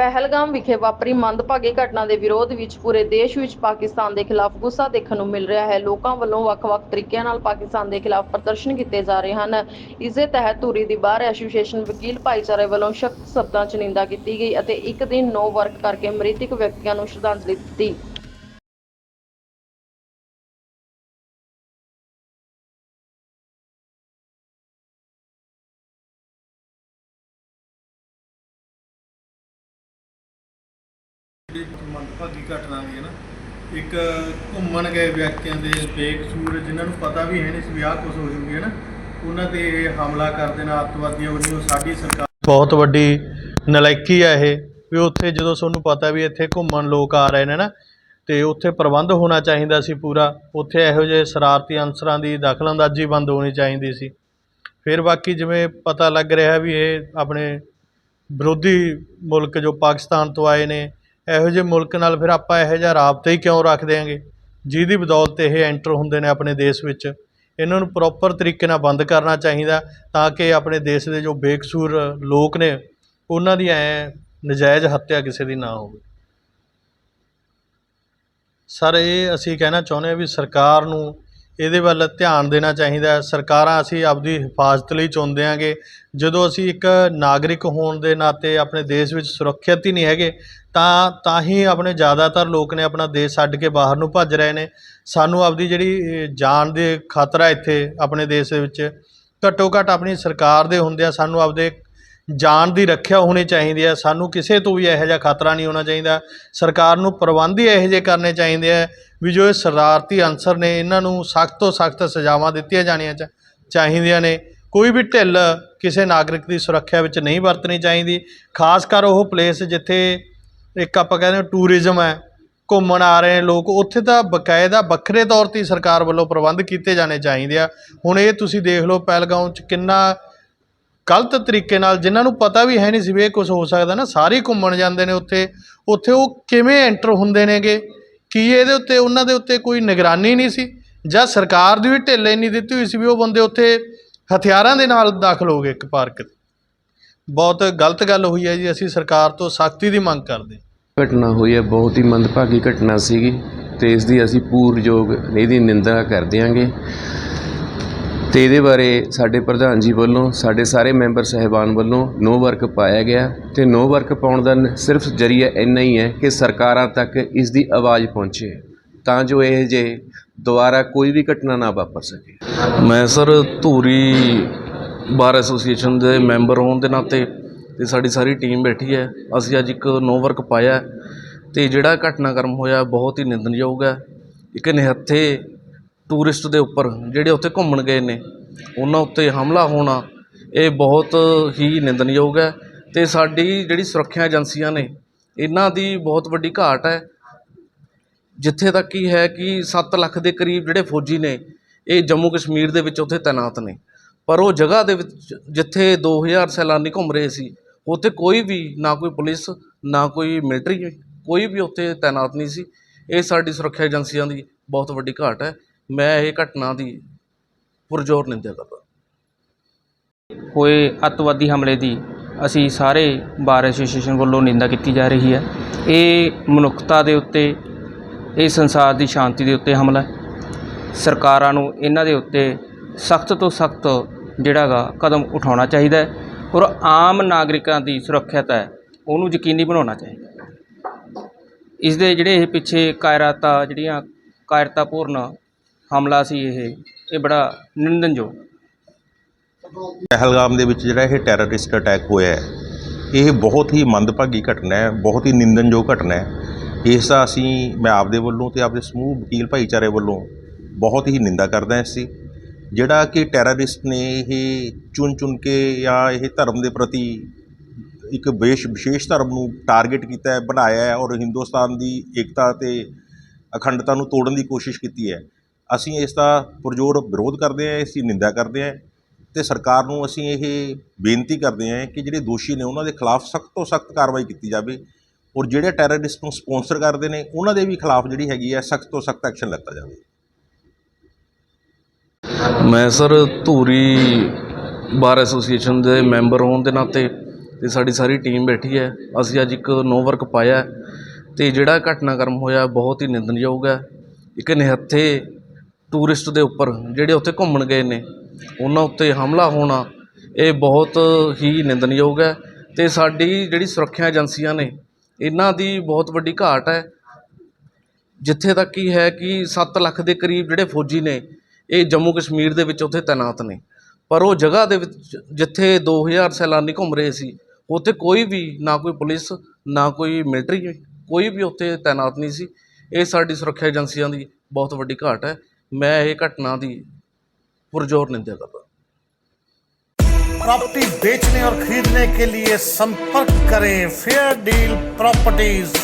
ਪਹਿਲਗਾਮ ਵਿਖੇ ਵਾਪਰੀ ਮੰਦਭਾਗੀ ਘਟਨਾ ਦੇ ਵਿਰੋਧ ਵਿੱਚ ਪੂਰੇ ਦੇਸ਼ ਵਿੱਚ ਪਾਕਿਸਤਾਨ ਦੇ ਖਿਲਾਫ ਗੁੱਸਾ ਦੇਖਣ ਨੂੰ ਮਿਲ ਰਿਹਾ ਹੈ। ਲੋਕਾਂ ਵੱਲੋਂ ਵੱਖ-ਵੱਖ ਤਰੀਕਿਆਂ ਨਾਲ ਪਾਕਿਸਤਾਨ ਦੇ ਖਿਲਾਫ ਪ੍ਰਦਰਸ਼ਨ ਕੀਤੇ ਜਾ ਰਹੇ ਹਨ। ਇਸ ਦੇ ਤਹਿਤ ਧੂਰੀ ਦੀ ਬਾਰ ਐਸੋਸੀਏਸ਼ਨ ਵਕੀਲ ਭਾਈਚਾਰੇ ਵੱਲੋਂ ਸਖਤ ਸ਼ਬਦਾਂ 'ਚ ਨਿੰਦਾ ਕੀਤੀ ਗਈ ਅਤੇ ਇੱਕ ਦਿਨ ਨੋ ਵਰਕ ਕਰਕੇ ਮ੍ਰਿਤਕ ਵਿਅਕਤੀਆਂ ਨੂੰ ਸ਼ਰਧਾਂਜਲੀ ਦਿੱਤੀ। ਮੰਦਭਾਗੀ ਘਟਨਾ ਹੋਈ ਹੈ ਨਾ। ਇੱਕ ਘੁੰਮਣ ਗਏ ਵਿਅਕਤੀਆਂ ਦੇ ਬੇਕਸੂਰ ਜਿਨ੍ਹਾਂ ਨੂੰ ਪਤਾ ਵੀ ਹੈ ਨਹੀਂ ਸੀ ਵੀ ਕੁਝ ਹੋ ਜੂਗੀ ਹੈ ਨਾ। ਉਹਨਾਂ ਤੇ ਇਹ ਹਮਲਾ ਕਰ ਦੇਣਾ ਅੱਤਵਾਦੀਆਂ ਵੱਲੋਂ ਸਾਡੀ ਸਰਕਾਰ ਬਹੁਤ ਵੱਡੀ ਨਲਾਇਕੀ ਆ ਇਹ, ਵੀ ਉੱਥੇ ਜਦੋਂ ਤੁਹਾਨੂੰ ਪਤਾ ਵੀ ਇੱਥੇ ਘੁੰਮਣ ਲੋਕ ਆ ਰਹੇ ਨੇ ਨਾ, ਤੇ ਉੱਥੇ ਪ੍ਰਬੰਧ ਹੋਣਾ ਚਾਹੀਦਾ ਸੀ ਪੂਰਾ, ਉੱਥੇ ਇਹੋ ਜਿਹੇ ਸ਼ਰਾਰਤੀ ਅਨਸਰਾਂ ਦੀ ਦਖਲਅੰਦਾਜ਼ੀ ਬੰਦ ਹੋਣੀ ਚਾਹੀਦੀ ਸੀ। ਫਿਰ ਬਾਕੀ ਜਿਵੇਂ ਪਤਾ ਲੱਗ ਰਿਹਾ ਵੀ ਇਹ ਆਪਣੇ ਵਿਰੋਧੀ ਮੁਲਕ ਜੋ ਪਾਕਿਸਤਾਨ ਤੋਂ ਆਏ ਨੇ ਇਹੋ ਜਿਹੇ ਮੁਲਕ ਨਾਲ ਫਿਰ ਆਪਾਂ ਇਹੋ ਜਿਹਾ ਰਾਬਤਾ ਹੀ ਕਿਉਂ ਰੱਖ ਦਿਆਂਗੇ? ਜਿਹਦੀ ਬਦੌਲਤ ਇਹ ਐਂਟਰ ਹੁੰਦੇ ਨੇ ਆਪਣੇ ਦੇਸ਼ ਵਿੱਚ। ਇਹਨਾਂ ਨੂੰ ਪ੍ਰੋਪਰ ਤਰੀਕੇ ਨਾਲ ਬੰਦ ਕਰਨਾ ਚਾਹੀਦਾ ਤਾਂ ਕਿ ਆਪਣੇ ਦੇਸ਼ ਦੇ ਜੋ ਬੇਕਸੂਰ ਲੋਕ ਨੇ, ਉਹਨਾਂ ਦੀ ਐ ਨਜਾਇਜ਼ ਹੱਤਿਆ ਕਿਸੇ ਦੀ ਨਾ ਹੋਵੇ। ਸਰ, ਇਹ ਅਸੀਂ ਕਹਿਣਾ ਚਾਹੁੰਦੇ ਹਾਂ ਵੀ ਸਰਕਾਰ ਨੂੰ ਇਹਦੇ ਵੱਲ ਧਿਆਨ ਦੇਣਾ ਚਾਹੀਦਾ ਹੈ। ਸਰਕਾਰਾਂ ਅਸੀਂ ਆਪਦੀ ਹਿਫਾਜ਼ਤ ਲਈ ਚੁਣਦੇ ਆਂਗੇ ਜਦੋਂ ਅਸੀਂ ਇੱਕ ਨਾਗਰਿਕ ਹੋਣ ਦੇ ਨਾਤੇ ਆਪਣੇ ਦੇਸ਼ ਵਿੱਚ ਸੁਰੱਖਿਅਤ ਹੀ ਨਹੀਂ ਹੈਗੇ, ਤਾਂ ਤਾਂ ਹੀ ਆਪਣੇ ਜ਼ਿਆਦਾਤਰ ਲੋਕ ਨੇ ਆਪਣਾ ਦੇਸ਼ ਛੱਡ ਕੇ ਬਾਹਰ ਨੂੰ ਭੱਜ ਰਹੇ ਨੇ। ਸਾਨੂੰ ਆਪਦੀ ਜਿਹੜੀ ਜਾਨ ਦੇ ਖਤਰਾ ਇੱਥੇ ਆਪਣੇ ਦੇਸ਼ ਦੇ ਵਿੱਚ ਘੱਟੋ ਘੱਟ ਆਪਣੀ ਸਰਕਾਰ ਦੇ ਹੁੰਦਿਆਂ ਸਾਨੂੰ ਆਪਦੇ ਜਾਨ ਦੀ ਰੱਖਿਆ ਹੋਣੀ ਚਾਹੀਦੀ ਹੈ। ਸਾਨੂੰ ਕਿਸੇ ਤੋਂ ਵੀ ਇਹੋ ਜਿਹਾ ਖਤਰਾ ਨਹੀਂ ਹੋਣਾ ਚਾਹੀਦਾ। ਸਰਕਾਰ ਨੂੰ ਪ੍ਰਬੰਧ ਹੀ ਇਹੋ ਜਿਹੇ ਕਰਨੇ ਚਾਹੀਦੇ ਆ ਵੀ ਜੋ ਇਹ ਸ਼ਰਾਰਤੀ ਅਨਸਰ ਨੇ, ਇਹਨਾਂ ਨੂੰ ਸਖਤ ਤੋਂ ਸਖਤ ਸਜ਼ਾਵਾਂ ਦਿੱਤੀਆਂ ਜਾਣੀਆਂ ਚਾ- ਚਾਹੀਦੀਆਂ ਨੇ। ਕੋਈ ਵੀ ਢਿੱਲ ਕਿਸੇ ਨਾਗਰਿਕ ਦੀ ਸੁਰੱਖਿਆ ਵਿੱਚ ਨਹੀਂ ਵਰਤਣੀ ਚਾਹੀਦੀ। ਖਾਸ ਕਰ ਉਹ ਪਲੇਸ ਜਿੱਥੇ ਇੱਕ ਆਪਾਂ ਕਹਿੰਦੇ ਹਾਂ ਟੂਰਿਜ਼ਮ ਹੈ, ਘੁੰਮਣ ਆ ਰਹੇ ਲੋਕ, ਉੱਥੇ ਤਾਂ ਬਕਾਇਦਾ ਵੱਖਰੇ ਤੌਰ ਤੇ ਸਰਕਾਰ ਵੱਲੋਂ ਪ੍ਰਬੰਧ ਕੀਤੇ ਜਾਣੇ ਚਾਹੀਦੇ ਆ। ਹੁਣ ਇਹ ਤੁਸੀਂ ਦੇਖ ਲਓ ਪਹਿਲਗਾਉਂ 'ਚ ਕਿੰਨਾ ਗਲਤ ਤਰੀਕੇ ਨਾਲ, ਜਿਨ੍ਹਾਂ ਨੂੰ ਪਤਾ ਵੀ ਹੈ ਨਹੀਂ ਸੀ ਵੀ ਇਹ ਕੁਝ ਹੋ ਸਕਦਾ ਨਾ, ਸਾਰੇ ਘੁੰਮਣ ਜਾਂਦੇ ਨੇ ਉੱਥੇ। ਉੱਥੇ ਉਹ ਕਿਵੇਂ ਐਂਟਰ ਹੁੰਦੇ ਨੇਗੇ? ਕੀ ਇਹਦੇ ਉੱਤੇ, ਉਹਨਾਂ ਦੇ ਉੱਤੇ ਕੋਈ ਨਿਗਰਾਨੀ ਨਹੀਂ ਸੀ? ਜਾਂ ਸਰਕਾਰ ਦੀ ਵੀ ਢਿੱਲ ਇੰਨੀ ਦਿੱਤੀ ਹੋਈ ਸੀ ਵੀ ਉਹ ਬੰਦੇ ਉੱਥੇ ਹਥਿਆਰਾਂ ਦੇ ਨਾਲ ਦਾਖਲ ਹੋ ਗਏ ਇੱਕ ਪਾਰਕ 'ਚ ਬਹੁਤ ਗਲਤ ਗੱਲ ਹੋਈ ਹੈ ਜੀ, ਅਸੀਂ ਸਰਕਾਰ ਤੋਂ ਸਖਤੀ ਦੀ ਮੰਗ ਕਰਦੇ ਘਟਨਾ ਹੋਈ ਹੈ, ਬਹੁਤ ਹੀ ਮੰਦਭਾਗੀ ਘਟਨਾ ਸੀਗੀ ਤੇ ਇਸ ਦੀ ਅਸੀਂ ਪੂਰਯੋਗ ਇਹਦੀ ਨਿੰਦਾ ਕਰ ਦਿਆਂਗੇ। ਤੇ ਇਹਦੇ ਬਾਰੇ ਸਾਡੇ ਪ੍ਰਧਾਨ ਜੀ ਵੱਲੋਂ, ਸਾਡੇ ਸਾਰੇ ਮੈਂਬਰ ਸਹਿਬਾਨ ਵੱਲੋਂ ਨੋ ਵਰਕ ਪਾਇਆ ਗਿਆ ਤੇ ਨੋ ਵਰਕ ਪਾਉਣ ਦਾ ਸਿਰਫ ਜਰੀਆ ਇੰਨਾ ਹੀ ਹੈ ਕਿ ਸਰਕਾਰਾਂ ਤੱਕ ਇਸ ਦੀ ਆਵਾਜ਼ ਪਹੁੰਚੇ। ਤਾਂ ਜੋ ਇਹ ਜੇ ਦੁਬਾਰਾ ਕੋਈ ਵੀ ਘਟਨਾ ਨਾ ਵਾਪਰ ਸਕੇ। ਮੈਂ ਸਰ ਧੂਰੀ ਬਾਰ ਐਸੋਸੀਏਸ਼ਨ ਦੇ ਮੈਂਬਰ ਹੋਣ ਦੇ ਨਾਤੇ ਤੇ ਸਾਡੀ ਸਾਰੀ ਟੀਮ ਬੈਠੀ ਹੈ। ਅਸੀਂ ਅੱਜ ਇੱਕ ਨੋ ਵਰਕ ਪਾਇਆ ਹੈ ਤੇ ਜਿਹੜਾ ਘਟਨਾਕ੍ਰਮ ਹੋਇਆ ਬਹੁਤ ਹੀ ਨਿੰਦਣਯੋਗ ਹੈ। ਇੱਕ ਨਿਹੱਥੇ ਟੂਰਿਸਟ ਦੇ ਉੱਪਰ ਜਿਹੜੇ ਉੱਥੇ ਘੁੰਮਣ ਗਏ ਨੇ, ਉਹਨਾਂ ਉੱਤੇ ਹਮਲਾ ਹੋਣਾ ਇਹ ਬਹੁਤ ਹੀ ਨਿੰਦਣਯੋਗ ਹੈ ਅਤੇ ਸਾਡੀ ਜਿਹੜੀ ਸੁਰੱਖਿਆ ਏਜੰਸੀਆਂ ਨੇ, ਇਹਨਾਂ ਦੀ ਬਹੁਤ ਵੱਡੀ ਘਾਟ ਹੈ। ਜਿੱਥੇ ਤੱਕ ਕੀ ਹੈ ਕਿ 7 ਲੱਖ ਦੇ ਕਰੀਬ ਜਿਹੜੇ ਫੌਜੀ ਨੇ, ਇਹ ਜੰਮੂ ਕਸ਼ਮੀਰ ਦੇ ਵਿੱਚ ਉੱਥੇ ਤਾਇਨਾਤ ਨੇ। ਪਰ ਉਹ ਜਗ੍ਹਾ ਦੇ ਵਿੱਚ ਜਿੱਥੇ 2000 ਸੈਲਾਨੀ ਘੁੰਮ ਰਹੇ ਸੀ, ਉੱਥੇ ਕੋਈ ਵੀ ਨਾ ਕੋਈ ਪੁਲਿਸ, ਨਾ ਕੋਈ ਮਿਲਟਰੀ, ਕੋਈ ਵੀ ਉੱਥੇ ਤਾਇਨਾਤ ਨਹੀਂ ਸੀ। ਇਹ ਸਾਡੀ ਸੁਰੱਖਿਆ ਏਜੰਸੀਆਂ ਦੀ ਬਹੁਤ ਵੱਡੀ ਘਾਟ ਹੈ। ਮੈਂ ਇਹ ਘਟਨਾ ਦੀ ਪੁਰਜ਼ੋਰ ਨਿੰਦਿਆ ਕਰਦਾ। ਹੋਏ ਅੱਤਵਾਦੀ ਹਮਲੇ ਦੀ ਅਸੀਂ ਸਾਰੇ ਬਾਰ ਐਸੋਸੀਏਸ਼ਨ ਵੱਲੋਂ ਨਿੰਦਾ ਕੀਤੀ ਜਾ ਰਹੀ ਹੈ। ਇਹ ਮਨੁੱਖਤਾ ਦੇ ਉੱਤੇ, ਇਹ ਸੰਸਾਰ ਦੀ ਸ਼ਾਂਤੀ ਦੇ ਉੱਤੇ ਹਮਲਾ ਹੈ। ਸਰਕਾਰਾਂ ਨੂੰ ਇਹਨਾਂ ਦੇ ਉੱਤੇ ਸਖਤ ਤੋਂ ਸਖਤ ਜਿਹੜਾ ਗਾ ਕਦਮ ਉਠਾਉਣਾ ਚਾਹੀਦਾ ਹੈ ਔਰ ਆਮ ਨਾਗਰਿਕਾਂ ਦੀ ਸੁਰੱਖਿਅਤ ਹੈ, ਉਹਨੂੰ ਯਕੀਨੀ ਬਣਾਉਣਾ ਚਾਹੀਦਾ ਹੈ। ਇਸ ਦੇ ਜਿਹੜੇ ਇਹ ਪਿੱਛੇ ਕਾਇਰਾਤਾ ਜਿਹੜੀਆਂ ਕਾਇਰਤਾਪੂਰਨ ਹਮਲਾ ਸੀ ਇਹ। ਇਹ ਬੜਾ ਨਿੰਦਨਯੋਗ ਪਹਿਲਗਾਮ ਦੇ ਵਿੱਚ ਜਿਹੜਾ ਇਹ ਟੈਰਰਿਸਟ ਅਟੈਕ ਹੋਇਆ ਹੈ, ਇਹ ਬਹੁਤ ਹੀ ਮੰਦਭਾਗੀ ਘਟਨਾ ਹੈ, ਬਹੁਤ ਹੀ ਨਿੰਦਨਯੋਗ ਘਟਨਾ ਹੈ। ਇਸ ਦਾ ਅਸੀਂ, ਮੈਂ ਆਪਦੇ ਵੱਲੋਂ ਤੇ ਆਪਦੇ ਸਮੂਹ, ਵਕੀਲ ਭਾਈਚਾਰੇ ਵੱਲੋਂ ਬਹੁਤ ਹੀ ਨਿੰਦਾ ਕਰਦਾ ਹਾਂ ਇਸ ਜਿਹੜਾ ਕਿ ਟੈਰਰਿਸਟ ਨੇ ਇਹ ਚੁਣ ਚੁਣ ਕੇ ਜਾਂ ਇਹ ਧਰਮ ਦੇ ਪ੍ਰਤੀ ਇੱਕ ਵਿਸ਼ ਵਿਸ਼ੇਸ਼ ਧਰਮ ਨੂੰ ਟਾਰਗੇਟ ਕੀਤਾ ਹੈ, ਬਣਾਇਆ ਹੈ ਔਰ ਹਿੰਦੁਸਤਾਨ ਦੀ ਏਕਤਾ ਤੇ ਅਖੰਡਤਾ ਨੂੰ ਤੋੜਨ ਦੀ ਕੋਸ਼ਿਸ਼ ਕੀਤੀ ਹੈ। ਅਸੀਂ ਇਸ ਦਾ ਪੁਰਜ਼ੋਰ ਵਿਰੋਧ ਕਰਦੇ ਹਾਂ, ਇਸ ਦੀ ਨਿੰਦਾ ਕਰਦੇ ਹਾਂ ਅਤੇ ਸਰਕਾਰ ਨੂੰ ਅਸੀਂ ਇਹ ਬੇਨਤੀ ਕਰਦੇ ਹਾਂ ਕਿ ਜਿਹੜੇ ਦੋਸ਼ੀ ਨੇ ਉਹਨਾਂ ਦੇ ਖਿਲਾਫ ਸਖਤ ਤੋਂ ਸਖਤ ਕਾਰਵਾਈ ਕੀਤੀ ਜਾਵੇ ਔਰ ਜਿਹੜੇ ਟੈਰਰਿਸਟ ਨੂੰ ਸਪਾਂਸਰ ਕਰਦੇ ਨੇ, ਉਹਨਾਂ ਦੇ ਵੀ ਖਿਲਾਫ ਜਿਹੜੀ ਹੈਗੀ ਹੈ, ਸਖਤ ਤੋਂ ਸਖਤ ਐਕਸ਼ਨ ਲਿੱਤਾ ਜਾਵੇ। ਮੈਂ ਸਰ ਧੂਰੀ ਬਾਰ ਐਸੋਸੀਏਸ਼ਨ ਦੇ ਮੈਂਬਰ ਹੋਣ ਦੇ ਨਾਤੇ ਤੇ ਸਾਡੀ ਸਾਰੀ ਟੀਮ ਬੈਠੀ ਹੈ। ਅਸੀਂ ਅੱਜ ਇੱਕ ਨੋ ਵਰਕ ਪਾਇਆ ਹੈ ਤੇ ਜਿਹੜਾ ਘਟਨਾਕ੍ਰਮ ਹੋਇਆ ਬਹੁਤ ਹੀ ਨਿੰਦਣਯੋਗ ਹੈ। ਇੱਕ ਨਿਹੱਥੇ ਟੂਰਿਸਟ ਦੇ ਉੱਪਰ ਜਿਹੜੇ ਉੱਥੇ ਘੁੰਮਣ ਗਏ ਨੇ, ਉਹਨਾਂ ਉੱਤੇ ਹਮਲਾ ਹੋਣਾ ਇਹ ਬਹੁਤ ਹੀ ਨਿੰਦਣਯੋਗ ਹੈ ਅਤੇ ਸਾਡੀ ਜਿਹੜੀ ਸੁਰੱਖਿਆ ਏਜੰਸੀਆਂ ਨੇ, ਇਹਨਾਂ ਦੀ ਬਹੁਤ ਵੱਡੀ ਘਾਟ ਹੈ। ਜਿੱਥੇ ਤੱਕ ਕੀ ਹੈ ਕਿ 7 ਲੱਖ ਦੇ ਕਰੀਬ ਜਿਹੜੇ ਫੌਜੀ ਨੇ, ਇਹ ਜੰਮੂ ਕਸ਼ਮੀਰ ਦੇ ਵਿੱਚ ਉੱਥੇ ਤਾਇਨਾਤ ਨੇ। ਪਰ ਉਹ ਜਗ੍ਹਾ ਦੇ ਵਿੱਚ ਜਿੱਥੇ 2000 ਸੈਲਾਨੀ ਘੁੰਮ ਰਹੇ ਸੀ, ਉੱਥੇ ਕੋਈ ਵੀ ਨਾ ਕੋਈ ਪੁਲਿਸ, ਨਾ ਕੋਈ ਮਿਲਟਰੀ, ਕੋਈ ਵੀ ਉੱਥੇ ਤਾਇਨਾਤ ਨਹੀਂ ਸੀ। ਇਹ ਸਾਡੀ ਸੁਰੱਖਿਆ ਏਜੰਸੀਆਂ ਦੀ ਬਹੁਤ ਵੱਡੀ ਘਾਟ ਹੈ। ਮੈਂ ਇਹ ਘਟਨਾ ਦੀ ਪੁਰਜ਼ੋਰ ਨਿੰਦਿਆ ਕਰਦਾ प्रॉपर्टी बेचने और खरीदने के लिए संपर्क करें फेयर डील प्रॉपर्टीज